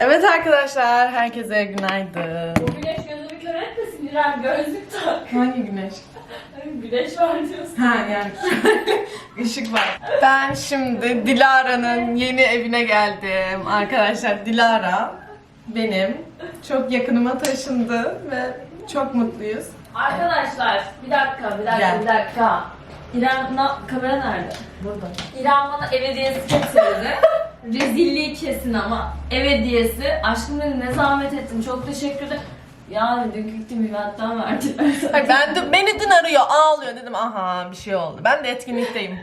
Evet arkadaşlar, herkese günaydın. Bu güneş gözümü kör etmesin İrem gözlük tak. Hangi güneş? güneş var diyorsun. Ha yani ışık var. Ben şimdi Dilara'nın yeni evine geldim. Arkadaşlar Dilara benim çok yakınıma taşındı ve çok mutluyuz. Arkadaşlar bir dakika bir dakika Gel. bir dakika. İrem na, kamera nerede? Burada. İrem bana ev hediyesi getirdi. Rezilliği kesin ama ev hediyesi. Aşkım dedi ne zahmet ettin çok teşekkür ederim. Ya dünkü gittim eventten verdiler. Ay ben de, beni dün arıyor, ağlıyor dedim. Aha bir şey oldu. Ben de etkinlikteyim.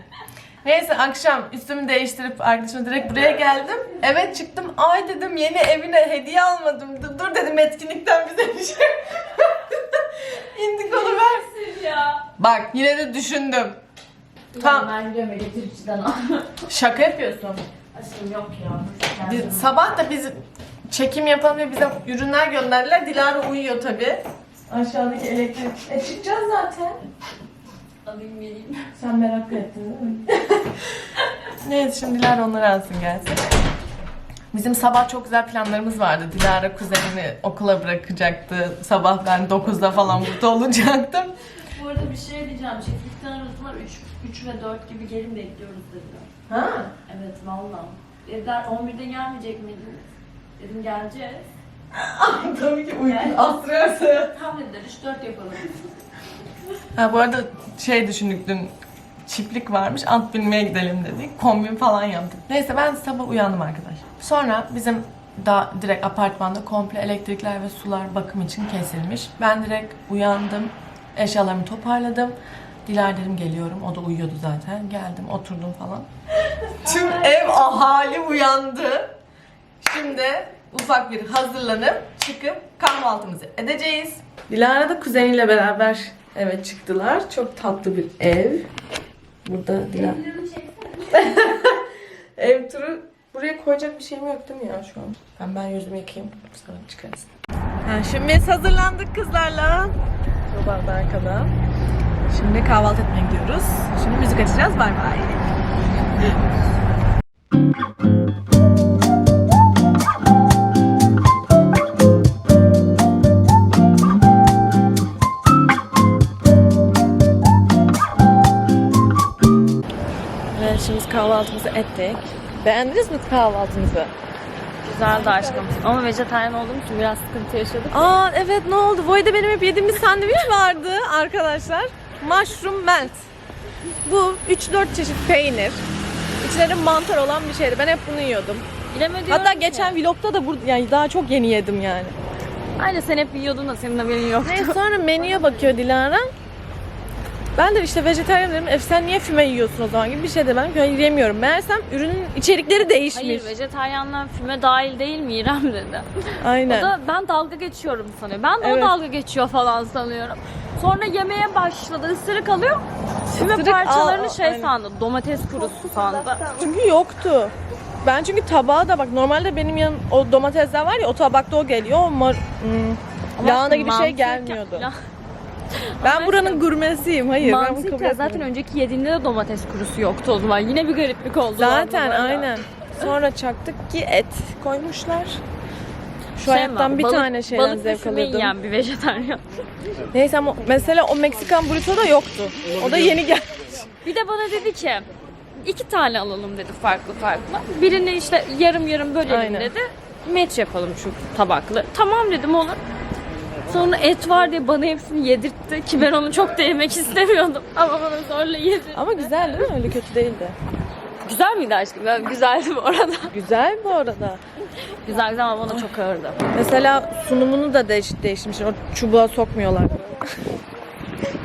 Neyse akşam üstümü değiştirip arkadaşımla direkt buraya geldim. Evet çıktım. Ay dedim yeni evine hediye almadım. Dur, dur dedim etkinlikten bize bir şey. İndik onu ver. Ya. Bak yine de düşündüm. Tamam. Ben gidiyorum getiriciden al. Şaka yapıyorsun. Aşkım yok ya. Biz, sabah da biz çekim yapalım diye bize ürünler gönderdiler. Dilara uyuyor tabi. Aşağıdaki elektrik. E çıkacağız zaten. Alayım vereyim. Sen merak ettin değil mi? Neyse şimdi Dilara onları alsın gelsin. Bizim sabah çok güzel planlarımız vardı. Dilara kuzenini okula bırakacaktı. Sabah ben 9'da falan burada olacaktım. Bu arada bir şey diyeceğim. Çiftlikten aradılar 3, 3 ve 4 gibi gelin bekliyoruz dediler. Ha? Evet valla. Dediler 11'de gelmeyecek miydiniz? Dedim geleceğiz. Tabii ki uyku astralse. Tam dediler 3-4 yapalım. Ha bu arada şey düşündük dün çiftlik varmış at binmeye gidelim dedik. Kombin falan yaptık. Neyse ben sabah uyandım arkadaşlar. Sonra bizim da direkt apartmanda komple elektrikler ve sular bakım için kesilmiş. Ben direkt uyandım. Eşyalarımı toparladım. Dilar dedim geliyorum. O da uyuyordu zaten. Geldim oturdum falan. Tüm ev ahali uyandı. Şimdi ufak bir hazırlanıp çıkıp kahvaltımızı edeceğiz. Dilara da kuzeniyle beraber eve çıktılar. Çok tatlı bir ev. Burada Dilara. ev turu buraya koyacak bir şeyim yok değil mi ya şu an? Ben ben yüzümü yıkayayım. Sonra çıkarız. Ha, şimdi biz hazırlandık kızlarla. Baba da arkada. Şimdi kahvaltı etmeye gidiyoruz. Şimdi müzik açacağız. Bay bay. Evet şimdi kahvaltımızı ettik. Beğendiniz mi kahvaltımızı? Güzeldi aşkım. Ama vejetaryen olduğum için biraz sıkıntı yaşadık. Aa evet ne oldu? Arada benim hep yediğimiz sandviç vardı arkadaşlar. Mushroom melt. Bu 3-4 çeşit peynir. İçleri mantar olan bir şeydi. Ben hep bunu yiyordum. İrem'e diyorum Hatta ki- geçen vlogda da burada yani daha çok yeni yedim yani. Aynen sen hep yiyordun da senin haberin yoktu. Neyse sonra menüye bakıyor Dilara. Ben de işte vejetaryen dedim. E sen niye füme yiyorsun o zaman gibi bir şey de ben hayır yemiyorum. Meğersem ürünün içerikleri değişmiş. Hayır vejetaryenler füme dahil değil mi İrem dedi. Aynen. O da ben dalga geçiyorum sanıyor. Ben de Evet. o dalga geçiyor falan sanıyorum. Sonra yemeye başladı. Isırık alıyor. Füme Isırık parçalarını al- şey aynen. sandı. Domates kurusu sandı. Çünkü yoktu. Ben çünkü tabağa da bak normalde benim yanım o domatesler var ya o tabakta o geliyor. O mar, hmm, Ama lahana gibi şey gelmiyordu. Ben buranın gurmesiyim. Hayır ben bunu kabul zaten önceki yediğinde de domates kurusu yoktu o zaman. Yine bir gariplik oldu. Zaten orada. aynen. Sonra çaktık ki et koymuşlar. Şu Şey hayattan mi, bir balık- tane şeyden balık zevk füme alıyordum. yiyen bir vejetaryen. Neyse ama mesela o Meksikan burrito da yoktu. O da yeni geldi. Bir de bana dedi ki iki tane alalım dedi farklı farklı. Birini işte yarım yarım bölelim Aynen. dedi. Meç yapalım şu tabaklı. Tamam dedim olur. Sonra et var diye bana hepsini yedirtti ki ben onu çok da yemek istemiyordum. Ama bana zorla yedirtti. Ama güzel değil mi? Öyle kötü değildi. Güzel miydi aşkım? Ben güzeldi bu arada. Güzel bu arada. güzel güzel ama bana çok ağırdı. Mesela sunumunu da değiş değişmiş. O çubuğa sokmuyorlar.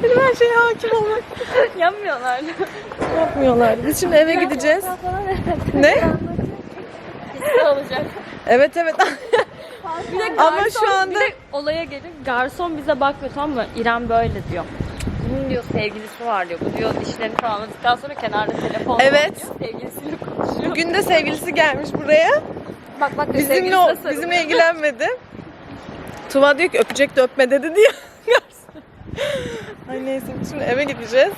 Benim her şeye hakim olmak Yapmıyorlar. yapmıyorlar. Biz şimdi eve gideceğiz. Ne? Olacak? Evet evet. Bir de Ama garson- şu anda- bir de olaya gelin. Garson bize bakmıyor tamam mı? İrem böyle diyor. Bunun diyor sevgilisi var diyor. Bu diyor dişlerini tamamladıktan sonra kenarda telefon Evet. Sevgilisiyle konuşuyor. Bugün de sevgilisi gelmiş buraya. Bak bak Bizimle sarılıyor. bizimle ilgilenmedi. Tuva diyor ki öpecek de öpme dedi diyor. Ay neyse şimdi eve gideceğiz.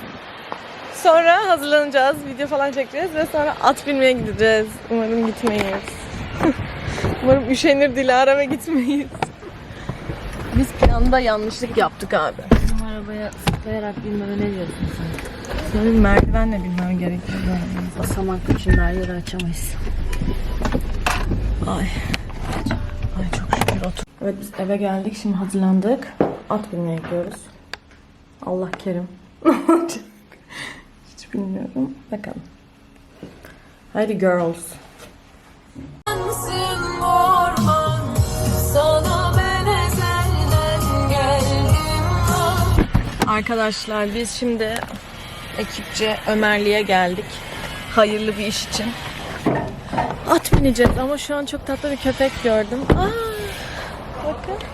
Sonra hazırlanacağız, video falan çekeceğiz ve sonra at binmeye gideceğiz. Umarım gitmeyiz. Umarım üşenir Dilara ve gitmeyiz. Biz planda yanlışlık yaptık abi. Bu arabaya zıplayarak bilmeme ne diyorsun sen? Senin merdivenle bilmem gerekiyor. Basamaklı şimdi her yeri açamayız. Ay. Ay çok şükür otur. Evet biz eve geldik. Şimdi hazırlandık. At binmeye gidiyoruz. Allah kerim. Hiç bilmiyorum. Bakalım. Haydi girls. Arkadaşlar biz şimdi ekipçe Ömerli'ye geldik. Hayırlı bir iş için. At bineceğiz ama şu an çok tatlı bir köpek gördüm. Aa, bakın.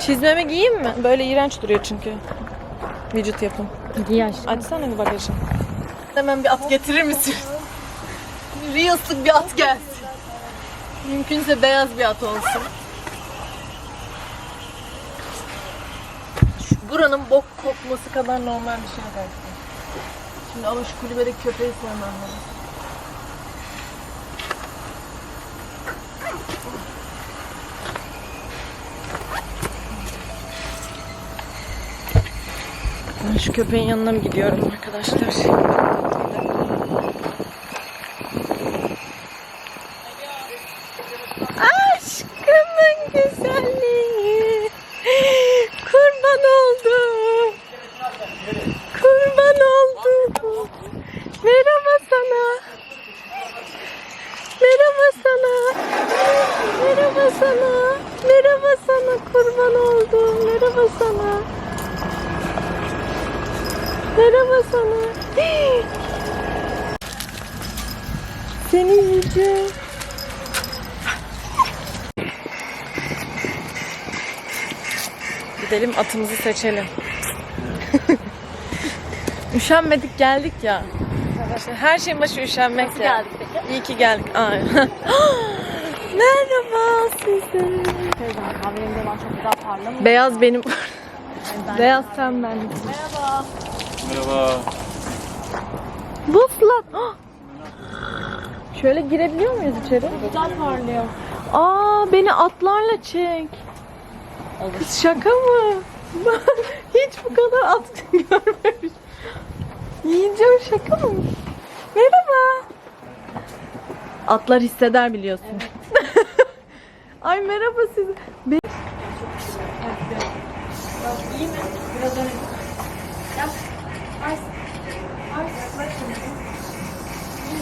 Çizmeme giyeyim mi? Böyle iğrenç duruyor çünkü. Vücut yapım. Giy aşkım. Açsana bir bagajı. Hemen bir at getirir misin? Reels'lık bir at gelsin. Mümkünse beyaz bir at olsun. Şu buranın bok kokması kadar normal bir şey belki. Şimdi ama şu kulübedeki köpeği sevmem lazım. Ben şu köpeğin yanına mı gidiyorum arkadaşlar? Aşkımın güzelliği. Kurban oldum. Kurban oldum. Merhaba sana. Merhaba sana. Merhaba sana. Merhaba sana. Kurban oldum. Merhaba sana. Merhaba sana. Seni yiyeceğim. Gidelim atımızı seçelim. Üşenmedik geldik ya. İşte her şeyin başı üşenmek Nasıl ya. geldik peki? İyi ki geldik. Ay. Merhaba size. Kahverengi olan çok güzel parlamıyor. Beyaz benim. Ben- Beyaz sen ben. Merhaba. Merhaba. Buslat. Şöyle girebiliyor muyuz içeri? Güzel parlıyor. Aa beni atlarla çek. Kız şaka mı? Ben hiç bu kadar at görmemiş. Yiyeceğim şaka mı? Merhaba. Atlar hisseder biliyorsun. Ay merhaba siz. Be-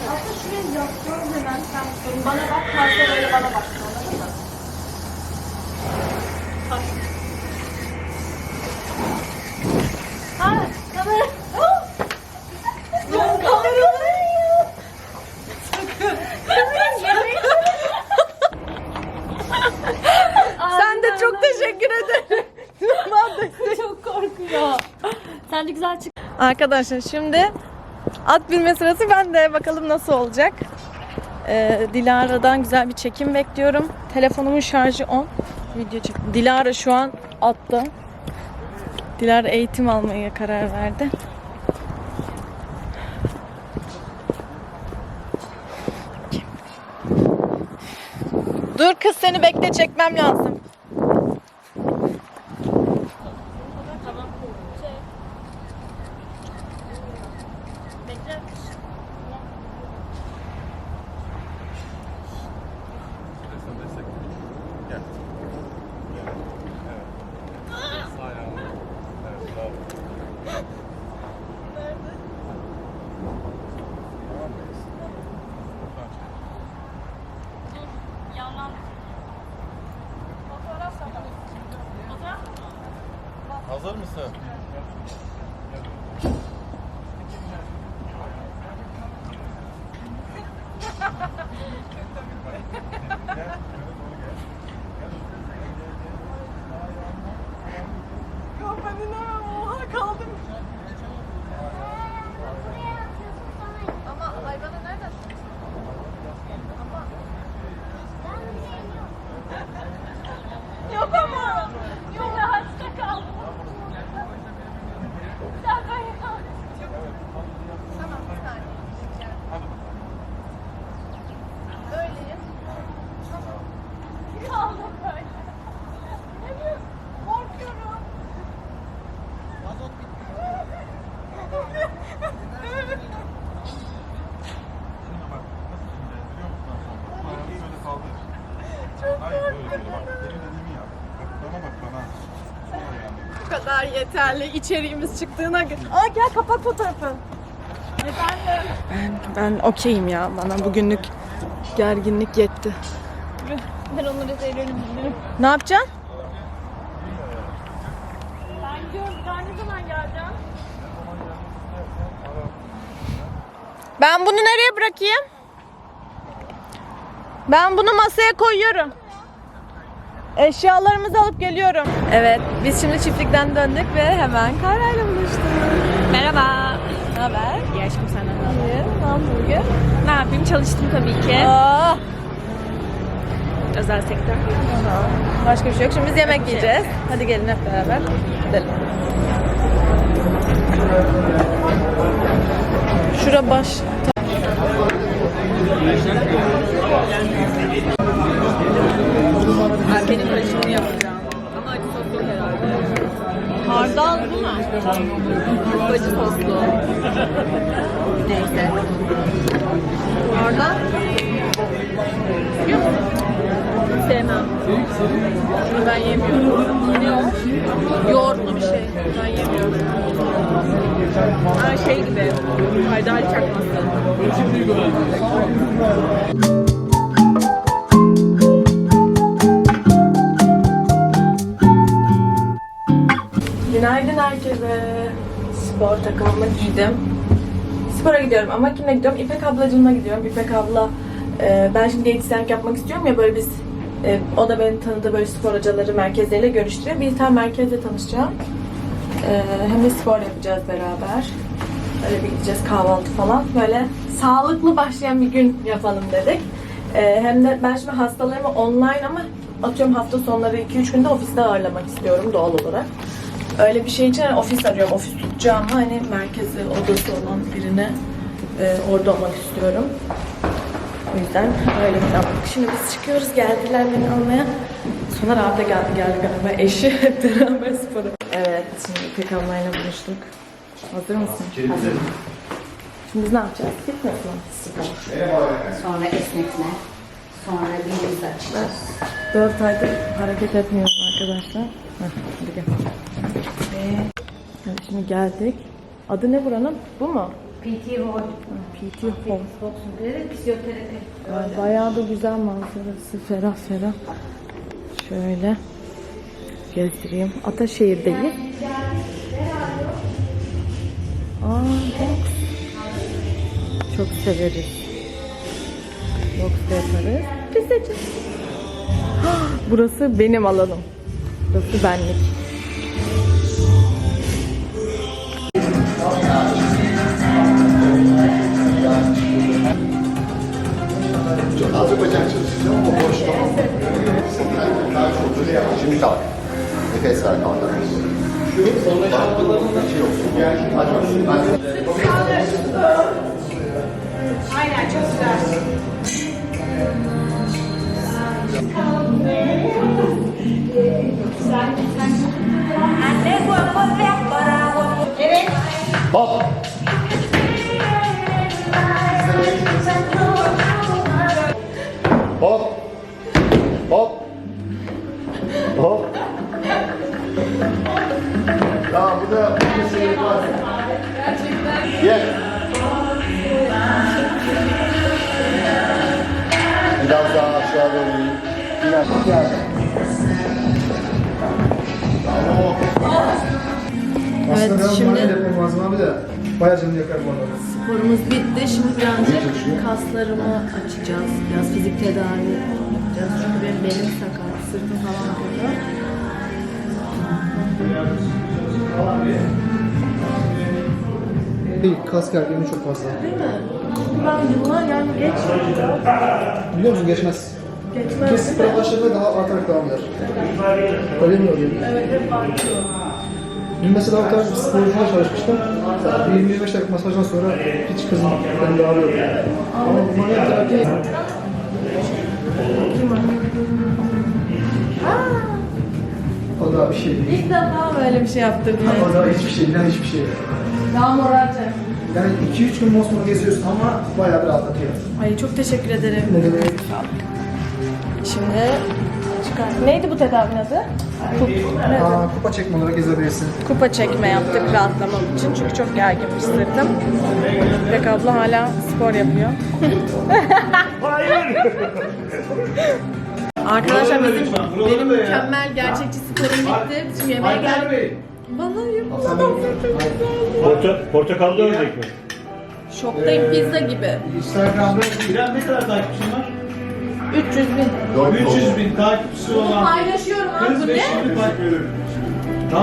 Aslında şuraya yaslanın hemen sen. Bana bak, parça böyle bana bak. Anladın mı? Ha, kamera. Sen de çok teşekkür ederim. Çok korkuyor. Sen de güzel çık. Arkadaşlar şimdi at binme sırası bende. Bakalım nasıl olacak. Ee, Dilara'dan güzel bir çekim bekliyorum. Telefonumun şarjı 10. Video çek. Dilara şu an atta. Dilara eğitim almaya karar verdi. Dur kız seni bekle çekmem lazım. Gel. Gel. Evet. Sağ ayağını. Evet, bravo. Tamam mıyız? Buradan çek. Yandan. Hazır mısın? Yok ben inemem. Oha kaldım. Ama hayvanı nereden Yok ama. Yok ağaçta kaldım. Hayır böyle böyle bak. Benim dediğimi yap. Bak bana bak bana. Sonra yani. Bu kadar yeterli. İçeriğimiz çıktığına göre. Aa gel kapat fotoğrafı. Efendim? Ben, ben okeyim ya. Bana bugünlük gerginlik yetti. Ben onları bilirim. Ne yapacaksın? Ben gidiyorum. Ben ne zaman geleceğim? Ben bunu nereye bırakayım? Ben bunu masaya koyuyorum. Eşyalarımızı alıp geliyorum. Evet, biz şimdi çiftlikten döndük ve hemen Kayra'yla buluştuk. Merhaba. Ne haber? İyi aşkım senden ne haber? İyi, ne yaptın bugün? Ne yapayım? Çalıştım tabii ki. Aa, Özel sektör. başka bir şey yok. Şimdi biz yemek yiyeceğiz. Hadi gelin hep beraber gidelim. Şura baş. Benim karışımını yapacağım. Ama acı soslu herhalde. Hardal bu mu? Acı soslu. Neyse. Hardal? Sevmem. Bunu ben yemiyorum. Ne o? Yoğurtlu bir şey. Ben yemiyorum. Ha şey gibi. Haydari çakması. Günaydın herkese. Spor takımımı giydim. Spora gidiyorum ama kimle gidiyorum? İpek ablacığımla gidiyorum. İpek abla, e, ben şimdi diyetisyenlik yapmak istiyorum ya böyle biz, e, o da beni tanıdığı böyle spor hocaları merkezleriyle görüştürüyor. Bir tane merkezle tanışacağım. E, hem de spor yapacağız beraber. Öyle bir gideceğiz kahvaltı falan. Böyle sağlıklı başlayan bir gün yapalım dedik. E, hem de ben şimdi hastalarımı online ama atıyorum hafta sonları 2-3 günde ofiste ağırlamak istiyorum doğal olarak. Öyle bir şey için hani ofis arıyorum. Ofis tutacağım hani merkezi odası olan birine e, orada olmak istiyorum. O yüzden öyle planladık. Şimdi biz çıkıyoruz. Geldiler beni almaya. Soner abi de geldi geldi galiba. Eşi hep beraber spora. Evet şimdi İpek ablayla buluştuk. Hazır mısın? Hazır. Şimdi biz ne yapacağız? Fitness mi? Spor. Sonra esnetme. Sonra belimizi açacağız. 4 aydır hareket etmiyorum arkadaşlar. Heh, hadi gel. Evet, şimdi geldik. Adı ne buranın? Bu mu? PT Hall. PT. Boksun bir fizyoterapi. Ay, Bayağı da güzel manzarası. Ferah ferah. Şöyle gezdireyim. Ataşehir'deyiz. Aa, boks. Çok severiz. Boks da yaparız. Hah, Burası benim alanım. Burası benlik. Azı bacak çalışacağım ama boş tamam. Çok. Şimdi kalk. Nefes ver kalk. Sonra şarkılarında şey yok. Aç bakayım. Aç. Hop. Hop. Hop. Hop. Tamam bu da bu şey var. Gel. Biraz daha aşağı doğru in. Biraz gel. Evet, Aslında şimdi- şimdi... yapmam lazım abi de bayağı canını yakar bu arada. Sporumuz bitti. Şimdi birazcık kaslarımı açacağız. Biraz fizik tedavi yapacağız. Çünkü benim belim sakat, sırtım falan ağrıyor. Değil, kas gerginliği çok fazla. Değil mi? Ben yıllar yani geç Biliyor musun geçmez. geçmez. Kes spora başladığında daha artarak devam eder. Öyle mi oluyor? Evet hep artıyor. Dün mesela o bir sporcuyla çalışmıştım. 20-25 dakika masajdan sonra hiç kızım ben de ağrıyordu. Ama bu manuel terapi o da bir şey değil. İlk defa böyle bir şey yaptırdım. O da hiçbir şey, inan hiçbir şey. Daha moralce. Yani 2-3 gün mosmor geziyorsun ama bayağı bir rahatlatıyor. Ay çok teşekkür ederim. Ne demek? Şimdi çıkar. Neydi bu tedavinin adı? Aa, kupa çekme olarak gezebilirsin. Kupa çekme yaptık rahatlamam için çünkü çok gerginmiş sırtım. Bek abla hala spor yapıyor. Arkadaşlar bizim benim mükemmel gerçekçi sporum bitti. Şimdi yemeğe geldik. Bana yapmadan Porta, portakallı ördek mi? Şoktayım pizza gibi. Instagram'da İrem ne kadar takipçin var? 300 bin. 300 bin takipçisi olan kız ne?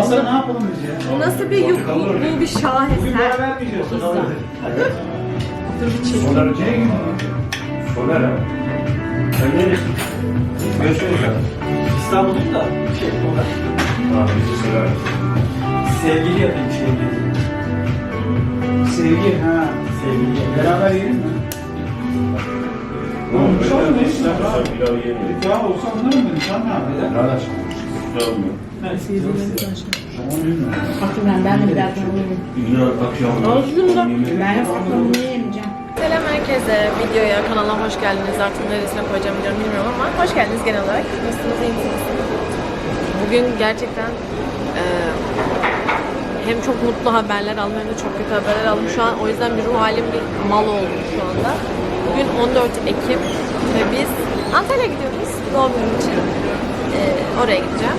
sonra ne yapalım biz ya? Bu nasıl bir yük? Bu, bu bir şaheser. Bugün para vermeyeceğiz. Dur bir çekeyim. Soner Cengiz. Soner ha. Sen neresin? Görüşürüz. İstanbul'da da şey olarak Ha bizi söyler. sevgili yapayım sevgili. Sevgi ha. Sevgili. Beraber yiyelim mi? Oğlum çok pilav yemeyin. Ya olsa anlarım dedim. Sen ne yapıyorsun? Güzel olmuyor. Ben, ben de birazdan uyuyayım. Güzel akşam. Ben aslında uyuyamayacağım. Selam herkese. Videoya, kanala hoş geldiniz. Artık neresine koyacağım biliyorum bilmiyorum ama hoş geldiniz genel olarak. Nasılsınız, iyi misiniz? Bugün gerçekten eee, hem çok mutlu haberler aldım hem de çok kötü haberler aldım. Şu an o yüzden bir ruh halim bir mal oldu şu anda. Bugün 14 Ekim ve biz Antalya'ya gidiyoruz doğum günüm için. Eee, oraya gideceğim.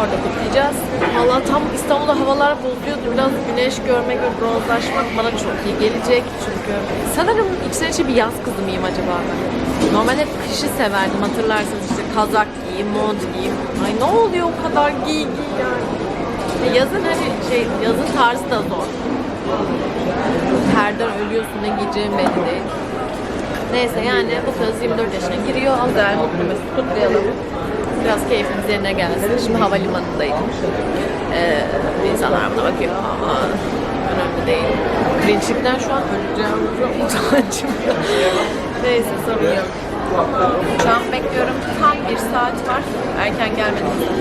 Orada kutlayacağız. Valla tam İstanbul'da havalar bozuyordu. Biraz güneş görmek ve bronzlaşmak bana çok iyi gelecek. Çünkü sanırım içten içe bir yaz kızı mıyım acaba ben? Normalde kışı severdim hatırlarsınız işte kazak giy, mont giy. Ay ne oluyor o kadar giy giy yani. E, Yazın hani şey, yazın tarzı da zor. Terden ölüyorsun ne giyeceğin belli değil. Neyse yani bu kız 24 yaşına giriyor. Evvel mutlu mesut kutlayalım. Biraz keyfimiz yerine gelsin. Şimdi havalimanındayım. Ee, insanlar buna bakıyor. Aa, önemli değil. Cringe'likten şu an öleceğim. Çok utancım. Neyse sorun yok. Uçağımı bekliyorum. Tam bir saat var. Erken gelmedim bu.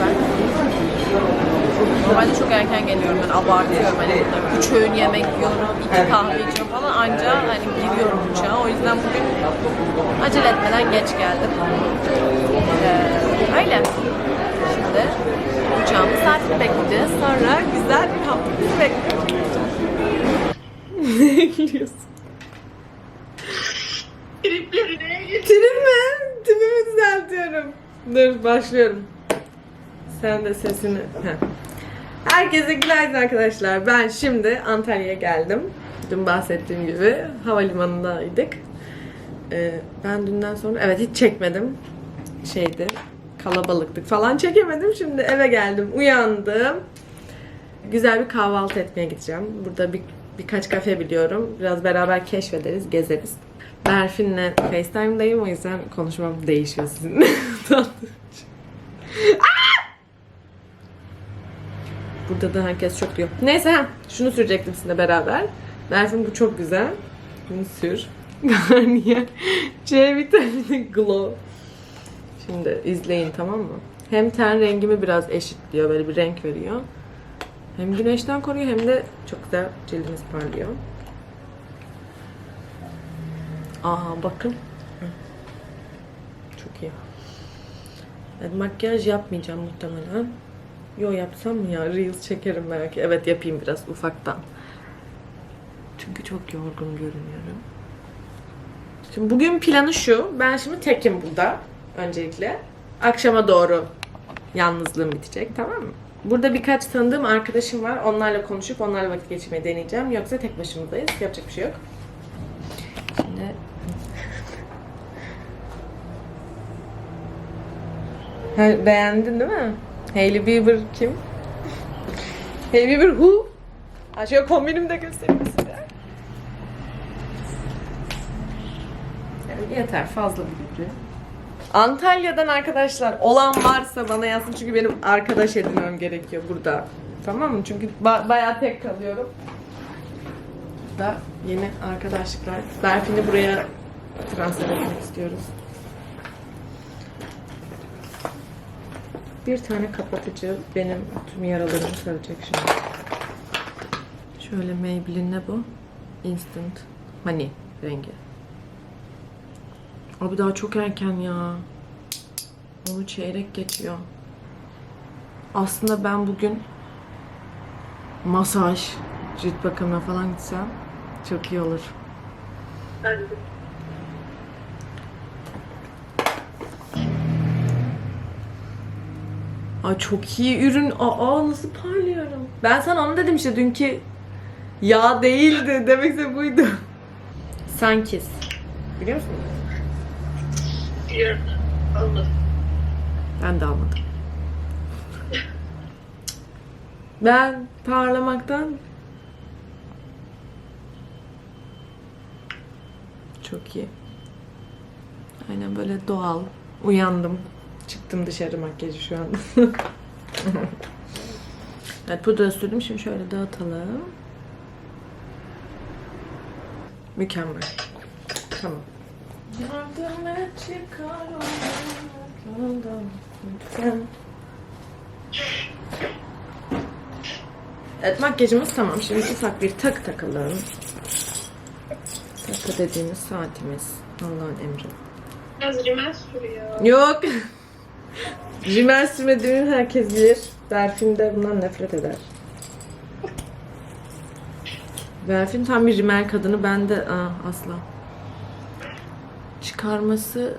Normalde çok erken geliyorum ben abartıyorum hani üç öğün yemek yiyorum, iki kahve içiyorum falan anca hani giriyorum uçağa o yüzden bugün acele etmeden geç geldim. Ee, öyle. Şimdi uçağımın saatini bekleyeceğiz. Sonra güzel bir hafta bizi bekliyor. ne gülüyorsun? Trim mi? Tipimi düzeltiyorum. Dur başlıyorum. Sen de sesini... Heh. Herkese günaydın arkadaşlar. Ben şimdi Antalya'ya geldim. Dün bahsettiğim gibi havalimanındaydık. Ee, ben dünden sonra evet hiç çekmedim. Şeydi kalabalıktık falan çekemedim. Şimdi eve geldim, uyandım. Güzel bir kahvaltı etmeye gideceğim. Burada bir, birkaç kafe biliyorum. Biraz beraber keşfederiz, gezeriz. Berfin'le FaceTime'dayım o yüzden konuşmam değişiyor sizinle. Burada da herkes çok diyor. Neyse ha, şunu sürecektim sizinle beraber. Berfin bu çok güzel. Bunu sür. Garnier C vitamini glow. Şimdi izleyin tamam mı? Hem ten rengimi biraz eşitliyor. Böyle bir renk veriyor. Hem güneşten koruyor hem de çok güzel cildiniz parlıyor. Aa bakın. Çok iyi. Evet, makyaj yapmayacağım muhtemelen. Yo yapsam mı ya? Reels çekerim belki. Evet yapayım biraz ufaktan. Çünkü çok yorgun görünüyorum. Şimdi bugün planı şu. Ben şimdi tekim burada. Öncelikle. Akşama doğru yalnızlığım bitecek. Tamam mı? Burada birkaç tanıdığım arkadaşım var. Onlarla konuşup onlarla vakit geçirmeyi deneyeceğim. Yoksa tek başımızdayız. Yapacak bir şey yok. Şimdi beğendin değil mi? Hailey Bieber kim? Hailey Bieber who? Ha şöyle kombinimi de göstereyim size. Yani yeter fazla bilgi. Antalya'dan arkadaşlar olan varsa bana yazsın çünkü benim arkadaş edinmem gerekiyor burada. Tamam mı? Çünkü ba- bayağı tek kalıyorum. Da yeni arkadaşlıklar. Berfin'i buraya transfer etmek istiyoruz. Bir tane kapatıcı benim tüm yaralarımı saracak şimdi. Şöyle Maybelline ne bu? Instant Honey rengi. Abi daha çok erken ya. Onu çeyrek geçiyor. Aslında ben bugün masaj, cilt bakımına falan gitsem çok iyi olur. Ay çok iyi ürün. Aa nasıl parlıyorum. Ben sana onu dedim işte dünkü yağ değildi. Demekse buydu. Sankiz. Biliyor musun? Biliyorum. Anladım. Ben de almadım. Ben parlamaktan çok iyi. Aynen böyle doğal. Uyandım. Çıktım dışarı makyajı şu an. evet pudra sürdüm. Şimdi şöyle dağıtalım. Mükemmel. Tamam. Yardım et çıkar. Evet makyajımız tamam. Şimdi ufak bir tak takalım. Takı dediğimiz saatimiz. Allah'ın emri. Biraz rimel sürüyor. Yok. Rimel sürmediğimi herkes bilir. Berfin de bundan nefret eder. Berfin tam bir rimel kadını. Ben de aa, asla. Çıkarması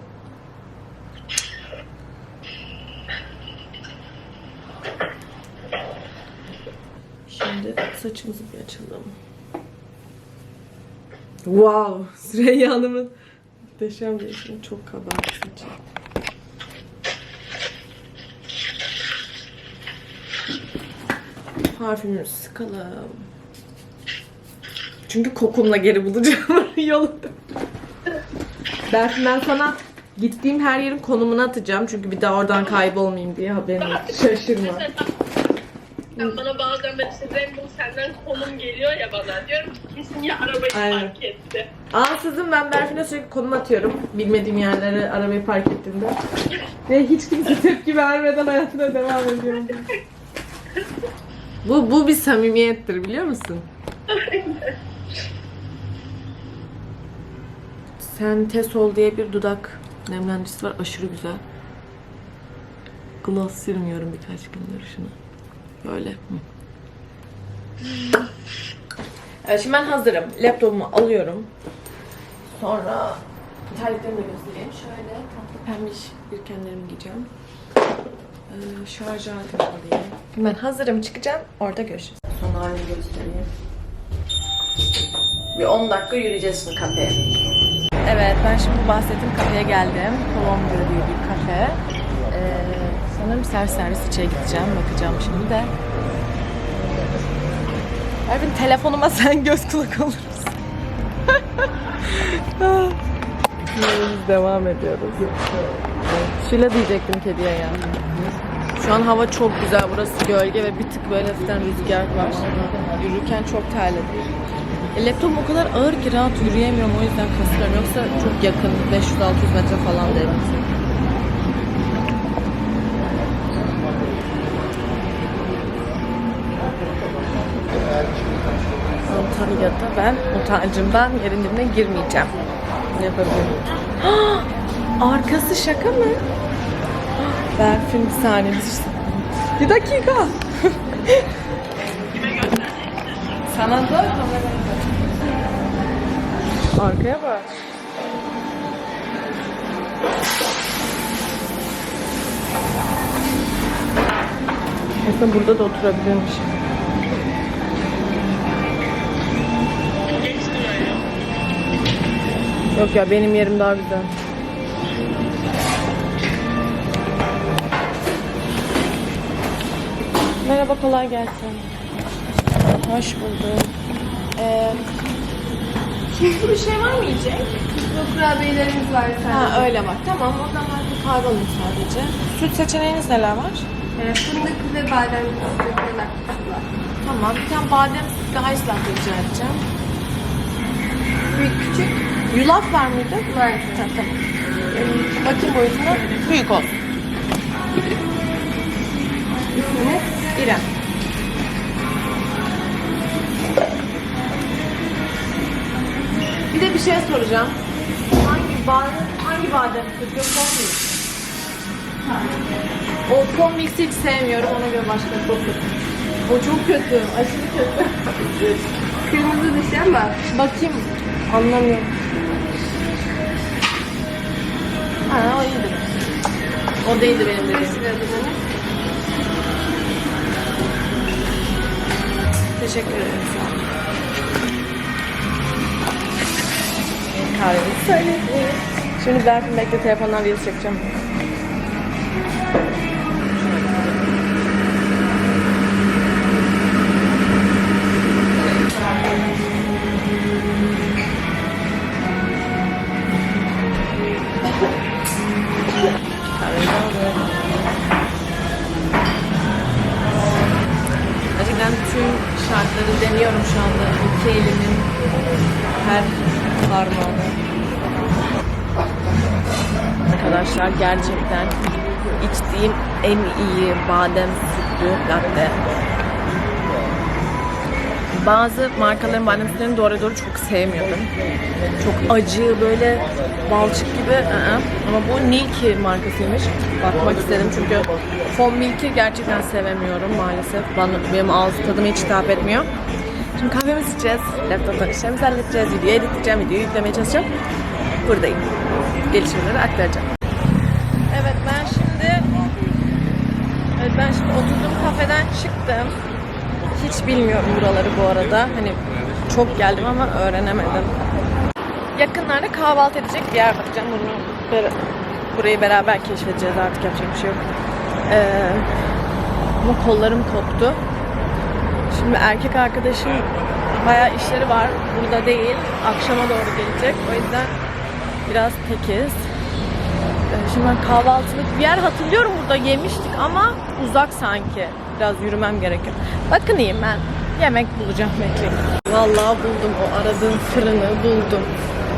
Şimdi saçımızı bir açalım. Wow! Süreyya Hanım'ın muhteşem bir. Çok kabarık saçı. Parfümümüzü sıkalım. Çünkü kokumla geri bulacağım yolda. Berfin ben sana gittiğim her yerin konumunu atacağım. Çünkü bir daha oradan kaybolmayayım diye haberin olsun. Şaşırma. Mesela sen bana bazen işte Rainbow senden konum geliyor ya bana. Diyorum ki kesin ya arabayı Aynen. fark etti. Ansızın ben Berfin'e sürekli konum atıyorum. Bilmediğim yerlere arabayı park ettiğimde. Ve hiç kimse tepki vermeden hayatına devam ediyorum. bu, bu bir samimiyettir biliyor musun? Sentesol diye bir dudak nemlendiricisi var. Aşırı güzel. Gloss sürmüyorum birkaç gündür şunu. Böyle. Evet, şimdi ben hazırım. Laptopumu alıyorum. Sonra terliklerimi de göstereyim. Şöyle tatlı pembiş birkenlerimi giyeceğim. Ee, şarj alayım. Ben hazırım çıkacağım. Orada görüşürüz. Son halini göstereyim. Bir 10 dakika yürüyeceğiz şimdi kafeye. Evet ben şimdi bahsettiğim kafeye geldim. Columbia diye bir kafe. Ee, sanırım servis servis içeri gideceğim. Bakacağım şimdi de. Ervin telefonuma sen göz kulak olursun. Biz devam ediyoruz. Şöyle diyecektim kediye ya. Şu an hava çok güzel. Burası gölge ve bir tık böyle hafiften rüzgar var. Yürürken çok terledim. E, laptopum o kadar ağır ki rahat yürüyemiyorum. O yüzden kasıyorum. Yoksa çok yakın. 500-600 metre falan derim. Antalya'da ben utancımdan yerin dibine girmeyeceğim. Ne yapabilirim? Arkası şaka mı? Berfin bir saniye. Bir dakika. Sana da kameraya Arkaya bak. Aslında burada da oturabilirmiş. Yok ya benim yerim daha güzel. Merhaba kolay gelsin. Hoş bulduk. Ee, Tuzlu bir şey var mı yiyecek? Tuzlu kurabiyelerimiz var sadece. ha öyle bak. Tamam o zaman bir kahve alayım sadece. Süt seçeneğiniz neler var? Ee, fındıklı ve badem laktısı var. Tamam. Bir tane badem sütlü ice latte rica edeceğim. Büyük küçük. Yulaf var mıydı? Var. Ha, tamam. Ee, bakayım boyutuna. Büyük olsun. İsminiz? İrem. Bir de bir şey soracağım. Hangi badem, hangi badem yok olmuyor? O Mix'i hiç sevmiyorum. Ona göre başka çok kötü. O çok kötü. Aşırı kötü. Kırmızı dışı ama. Bakayım. Anlamıyorum. Ha o iyidir. O değildi benim dediğim. Teşekkür ederim. Sağ olun. Kahvemi söyledi. Şimdi Berfin bekle telefondan video çekeceğim. Gerçekten içtiğim en iyi badem sütlü latte. Bazı markaların badem sütlerini doğru doğru çok sevmiyordum. Çok acı böyle balçık gibi. ı-ı. Ama bu Nilki markasıymış. Bakmak istedim çünkü Fon Milk'i gerçekten sevemiyorum maalesef. Bana, benim ağız tadıma hiç hitap etmiyor. Şimdi kahvemizi içeceğiz. Laptoptan işlerimizi halledeceğiz. Videoyu editleyeceğim. Videoyu yüklemeye çalışacağım. Buradayım. Gelişmeleri aktaracağım. Evet ben şimdi Evet ben şimdi oturduğum kafeden çıktım. Hiç bilmiyorum buraları bu arada. Hani çok geldim ama öğrenemedim. Yakınlarda kahvaltı edecek bir yer bakacağım. Bunu burayı beraber keşfedeceğiz artık yapacak bir şey yok. Ee, ama kollarım koptu. Şimdi erkek arkadaşım bayağı işleri var. Burada değil. Akşama doğru gelecek. O yüzden biraz tekiz. Ee, Şimdi ben kahvaltılık bir yer hatırlıyorum burada yemiştik ama uzak sanki. Biraz yürümem gerekiyor. Bakınayım ben. Yemek bulacağım bekleyin. Vallahi buldum o aradığım fırını buldum.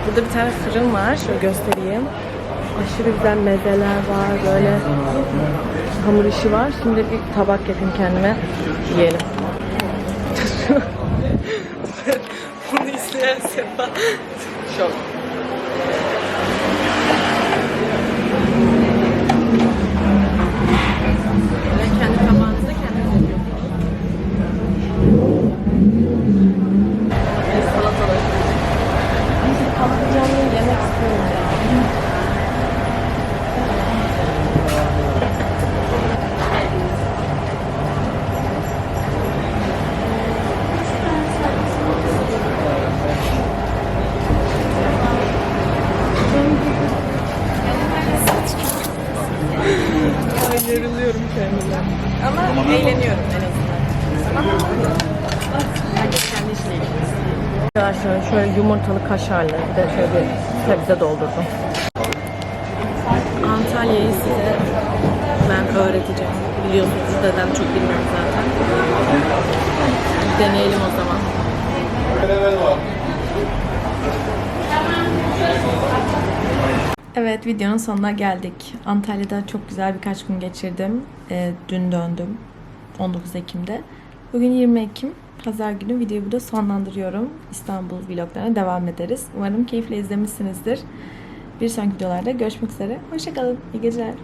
Burada bir tane fırın var. Şöyle göstereyim. Aşırı güzel mezeler var. Böyle hamur işi var. Şimdi bir tabak yapayım kendime. Yiyelim. Bunu izleyen Sefa. Şok. Arkadaşlar şöyle yumurtalı kaşarlı bir de şöyle bir sebze doldurdum. Antalya'yı size ben öğreteceğim. Biliyorsunuz dedem çok bilmiyorum zaten. Deneyelim o zaman. Evet videonun sonuna geldik. Antalya'da çok güzel birkaç gün geçirdim. Ee, dün döndüm. 19 Ekim'de. Bugün 20 Ekim. Pazar günü videoyu burada sonlandırıyorum. İstanbul vloglarına devam ederiz. Umarım keyifle izlemişsinizdir. Bir sonraki videolarda görüşmek üzere. Hoşçakalın. İyi geceler.